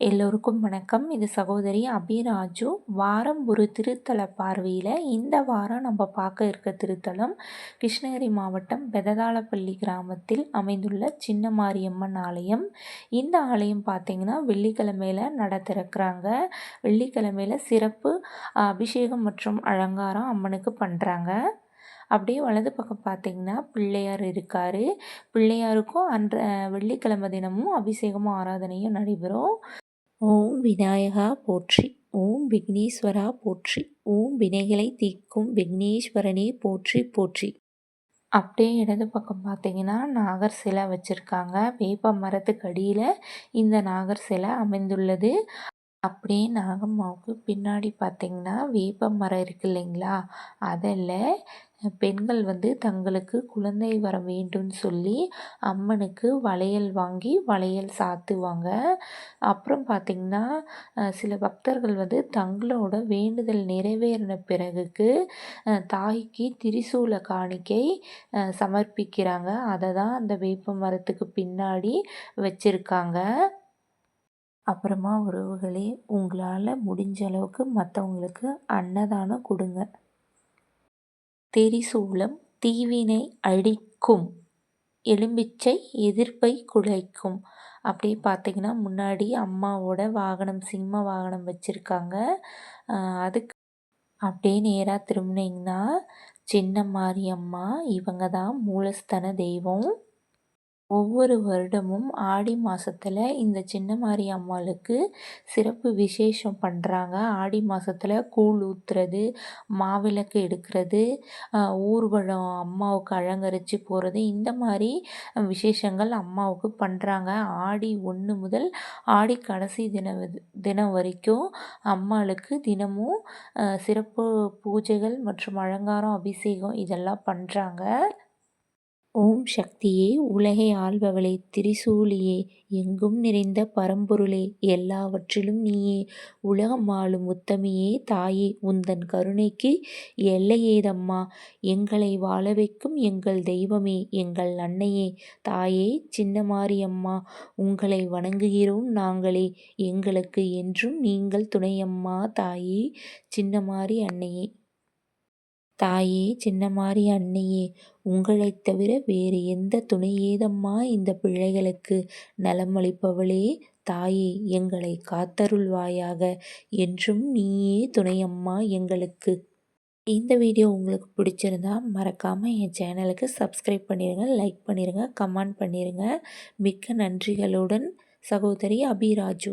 எல்லோருக்கும் வணக்கம். இது சகோதரி அபிராஜு. வாரம் ஒரு திருத்தல பார்வையில் இந்த வாரம் நம்ம பார்க்க இருக்க திருத்தலம் கிருஷ்ணகிரி மாவட்டம் பெததாளப்பள்ளி கிராமத்தில் அமைந்துள்ள சின்ன மாரியம்மன் ஆலயம். இந்த ஆலயம் பார்த்திங்கன்னா வெள்ளிக்கிழமையில் நட திறக்கிறாங்க. வெள்ளிக்கிழமையில் சிறப்பு அபிஷேகம் மற்றும் அலங்காரம் அம்மனுக்கு பண்ணுறாங்க அப்படியே வலது பக்கம் பார்த்திங்கன்னா பிள்ளையார் இருக்கார். பிள்ளையாருக்கும் அன்ற வெள்ளிக்கிழமை தினமும் அபிஷேகமும் ஆராதனையும் நடைபெறும். ஓம் விநாயகா போற்றி ஓம் விக்னேஸ்வரா போற்றி ஓம் வினைகளை தீர்க்கும் விக்னேஸ்வரனே போற்றி போற்றி. அப்படியே இடது பக்கம் பார்த்தீங்கன்னா நாகர் சிலை வச்சுருக்காங்க. வேப்ப மரத்துக்கு அடியில் இந்த நாகர் சிலை அமைந்துள்ளது. அப்படியே நாகம்மாவுக்கு பின்னாடி பார்த்தீங்கன்னா வேப்ப மரம் இருக்குது இல்லைங்களா? அதில் பெண்கள் வந்து தங்களுக்கு குழந்தை வர வேண்டும்னு சொல்லி அம்மனுக்கு வளையல் வாங்கி வளையல் சாத்துவாங்க. அப்புறம் பார்த்திங்கன்னா சில பக்தர்கள் வந்து தங்களோட வேண்டுதல் நிறைவேறின பிறகுக்கு தாய்க்கு திரிசூல காணிக்கை சமர்ப்பிக்கிறாங்க. அதை தான் அந்த வேப்ப மரத்துக்கு பின்னாடி வச்சுருக்காங்க. அப்புறமா உறவுகளே உங்களால் முடிஞ்ச அளவுக்கு மற்றவங்களுக்கு அன்னதானம் கொடுங்க. தெரிசூலம் தீவினை அழிக்கும் எலும்பிச்சை எதிர்ப்பை குலைக்கும். அப்படி பார்த்திங்கன்னா முன்னாடி அம்மாவோட வாகனம் சிம்ம வாகனம் வச்சுருக்காங்க. அதுக்கு அப்படியே நேராக திரும்பினீங்கன்னா சின்ன மாரியம்மா இவங்க தான் மூலஸ்தன தெய்வம். ஒவ்வொரு வருடமும் ஆடி மாதத்துல இந்த சின்னமாரி அம்மாளுக்கு சிறப்பு விசேஷம் பண்ணுறாங்க ஆடி மாதத்துல கூழ் ஊற்றுறது மாவிளக்கு எடுக்கிறது ஊர்வலம் அம்மாவுக்கு அலங்கரித்து போகிறது இந்த மாதிரி விசேஷங்கள் அம்மாவுக்கு பண்ணுறாங்க ஆடி ஒன்று முதல் ஆடி கடைசி தினம் தினம் வரைக்கும் அம்மாளுக்கு தினமும் சிறப்பு பூஜைகள் மற்றும் அலங்காரம் அபிஷேகம் இதெல்லாம் பண்ணுறாங்க ஓம் சக்தியே உலகை ஆள்பவளே திரிசூலியே எங்கும் நிறைந்த பரம்பொருளே எல்லாவற்றிலும் நீயே. உலகம் ஆளும் உத்தமியே தாயே உந்தன் கருணைக்கு எல்லையேதம்மா. எங்களை வாழ வைக்கும் எங்கள் தெய்வமே எங்கள் அன்னையே. தாயே சின்னமாரியம்மா உங்களை வணங்குகிறோம் நாங்களே. எங்களுக்கு என்றும் நீங்கள் துணையம்மா தாயே சின்னமாரி அன்னையே. தாயே சின்னமாரி அன்னையே உங்களைத் தவிர வேறு எந்த துணை ஏதம்மா இந்த பிள்ளைகளுக்கு நலமளிப்பவளே? தாயே எங்களை காத்தருள்வாயாக. என்றும் நீயே துணையம்மா எங்களுக்கு. இந்த வீடியோ உங்களுக்கு பிடிச்சிருந்தா மறக்காமல் என் சேனலுக்கு சப்ஸ்கிரைப் பண்ணிடுங்க லைக் பண்ணிடுங்க கமெண்ட் பண்ணிடுங்க மிக்க நன்றிகளுடன் சகோதரி அபிராஜு.